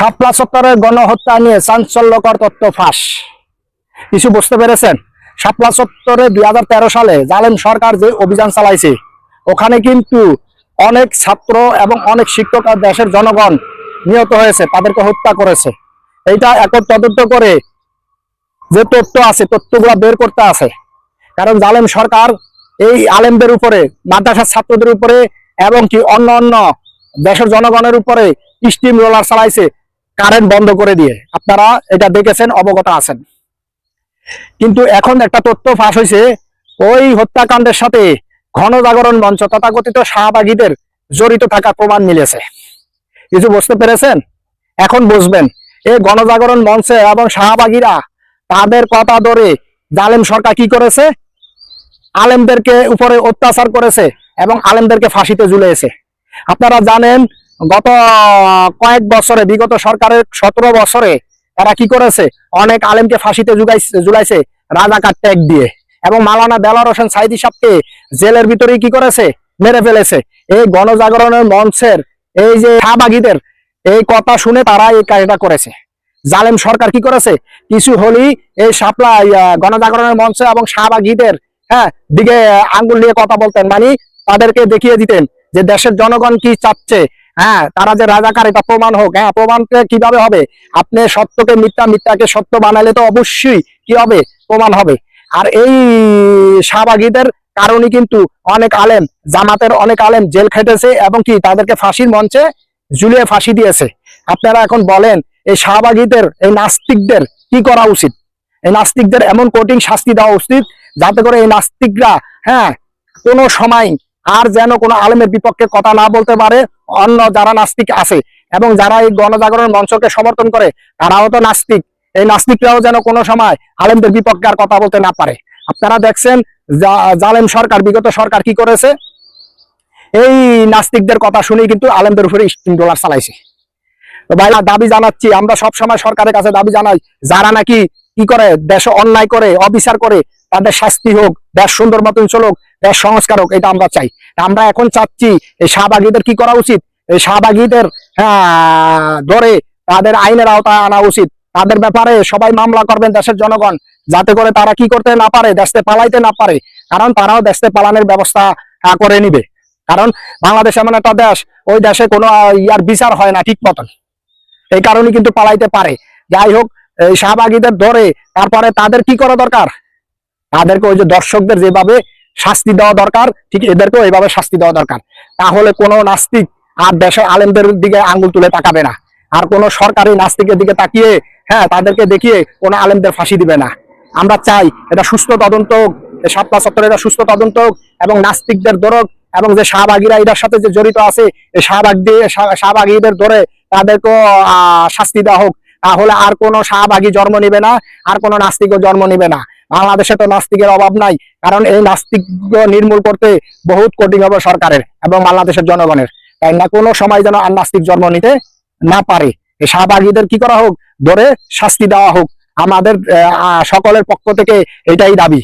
শাপলা চত্বরের গণহত্যা নিয়ে চাঞ্চল্যকর তথ্য ফাঁস। কিছু বুঝতে পেরেছেন? শাপলা চত্বরে দুই সালে জালেম সরকার যে অভিযান চালাইছে, ওখানে কিন্তু অনেক ছাত্র এবং অনেক শিক্ষক আর দেশের জনগণ নিহত হয়েছে, তাদেরকে হত্যা করেছে। এইটা এখন তদন্ত করে যে তথ্য আছে, তথ্যগুলো বের করতে আছে। কারণ জালেম সরকার এই আলেমদের উপরে, মাদ্রাসার ছাত্রদের উপরে এবং কি অন্য অন্য দেশের জনগণের উপরে স্টিম রোলার চালাইছে কারেন্ট বন্ধ করে দিয়ে। আপনারা এটা দেখেছেন, অবগত আছেন। কিন্তু এখন একটা তথ্য ফাঁস হয়েছে ওই হত্যাকাণ্ডের সাথে ঘন জাগরণ মঞ্চ তথাকথিত শাহবাগীদের জড়িত থাকার প্রমাণ মিলেছে। কিছু বুঝতে পেরেছেন? এখন বুঝবেন, এই গণজাগরণ মঞ্চে এবং শাহবাগীরা তাদের কথা ধরে জালেম সরকার কি করেছে? আলেমদেরকে উপরে অত্যাচার করেছে এবং আলেমদেরকে ফাঁসিতে ঝুলেছে আপনারা জানেন গত কয়েক বছরে, বিগত সরকারের সতেরো বছরে তারা কি করেছে? অনেক আলেমকে ফাঁসিতে জুগাইছে ঝুলাইছে রাজাকার ট্যাগ দিয়ে। এবং মালানা দেলার হোসেন সাইদি সাহকে জেলের ভিতরে কি করেছে? মেরে ফেলেছে। এই গণজাগরণের মঞ্চের, এই যে শাহবাগীদের, এই কথা শুনে তারা এই কাজটা করেছে। জালেম সরকার কি করেছে? কিছু হলি এই সাপলা গণজাগরণের মঞ্চ এবং শাহবাগীদের হ্যাঁ দিকে, আঙ্গুল নিয়ে কথা বলতেন। মানে তাদেরকে দেখিয়ে দিতেন যে দেশের জনগণ কি চাচ্ছে হ্যাঁ তারা যে রাজাকার, এটা প্রমাণ হোক হ্যাঁ প্রমাণটা কীভাবে হবে? আপনি সত্যকে মিথ্যা, মিথ্যাকে সত্য বানালে তো অবশ্যই কি হবে? প্রমাণ হবে। আর এই শাহবাগীদের কারণে কিন্তু অনেক আলেম, জামাতের অনেক আলেম জেল খেটেছে এবং কি তাদেরকে ফাঁসির মঞ্চে ঝুলিয়ে ফাঁসি দিয়েছে। আপনারা এখন বলেন, এই শাহবাগীদের, এই নাস্তিকদের কি করা উচিত? এই নাস্তিকদের এমন কঠিন শাস্তি দেওয়া উচিত যাতে করে এই নাস্তিকরা হ্যাঁ কোনো সময় আর যেন কোনো আলেমের বিপক্ষে কথা না বলতে পারে অন্য যারা নাস্তিক আছে এবং যারা এই গণজাগরণ মঞ্চকে সমর্থন করে, তারাও তো নাস্তিক। এই নাস্তিকরাও যেন কোনো সময় আলেমদের বিপক্ষে আর কথা বলতে না পারে। আপনারা দেখছেন জালেম সরকার, বিগত সরকার কি করেছে? এই নাস্তিকদের কথা শুনেই কিন্তু আলেমদের উপরে স্টিম ডলার চালাইছে। ভাইরা, দাবি জানাচ্ছি, আমরা সব সময় সরকারের কাছে দাবি জানাই, যারা নাকি কি করে, দেশে অন্যায় করে, অবিচার করে, তাদের শাস্তি হোক, দেশ সুন্দর মতন চলুক সংস্কার হোক এটা আমরা চাই। আমরা এখন চাচ্ছি শাহবাগীদের কি করা উচিত? এই শাহবাগীদের হ্যাঁ, ধরে তাদের আইনের আওতায় আনা উচিত। তাদের ব্যাপারে সবাই মামলা করবেন দেশের জনগণ যাতে করে তারা কি করতে না পারে দেশে পালাইতে না পারে। কারণ তারাও দেশে পালানোর ব্যবস্থা করে নিবে। কারণ বাংলাদেশ এমন একটা দেশ ওই দেশে কোনো ইয়ার বিচার হয় না ঠিক মতন। এই কারণে কিন্তু পালাইতে পারে। যাই হোক এই শাহবাগীদের ধরে তারপরে তাদের কি করা দরকার? তাদেরকে ওই যে দর্শকদের যেভাবে শাস্তি দেওয়া দরকার, ঠিক এদেরকেও এইভাবে শাস্তি দেওয়া দরকার। তাহলে কোনো নাস্তিক আর দেশের আলেমদের দিকে আঙ্গুল তুলে তাকাবে না। আর কোনো সরকারি নাস্তিকের দিকে তাকিয়ে হ্যাঁ তাদেরকে দেখিয়ে কোনো আলেমদের ফাঁসি দিবে না। আমরা চাই এটা সুস্থ তদন্ত হোক সাতটা সত্তর এটা সুস্থ তদন্ত হোক, এবং নাস্তিকদের দরক এবং যে শাহবাগীরা এটার সাথে যে জড়িত আছে এই শাহবাগ দিয়ে শাহ- শাহবাগীদের ধরে তাদেরকেও শাস্তি দেওয়া হোক। তাহলে আর কোনো শাহবাগী জন্ম নিবে না, আর কোনো নাস্তিকও জন্ম নিবে না। বাংলাদেশে তো নাস্তিকের অভাব নাই। কারণ এই নাস্তিক নির্মূল করতে বহুত কঠিন হবে সরকারের এবং বাংলাদেশের জনগণের। তাই না কোনো সময় যেন আর নাস্তিক জন্ম নিতে না পারে। এই শাহবাগীদের কি করা হোক? ধরে শাস্তি দেওয়া হোক। আমাদের সকলের পক্ষ থেকে এটাই দাবি।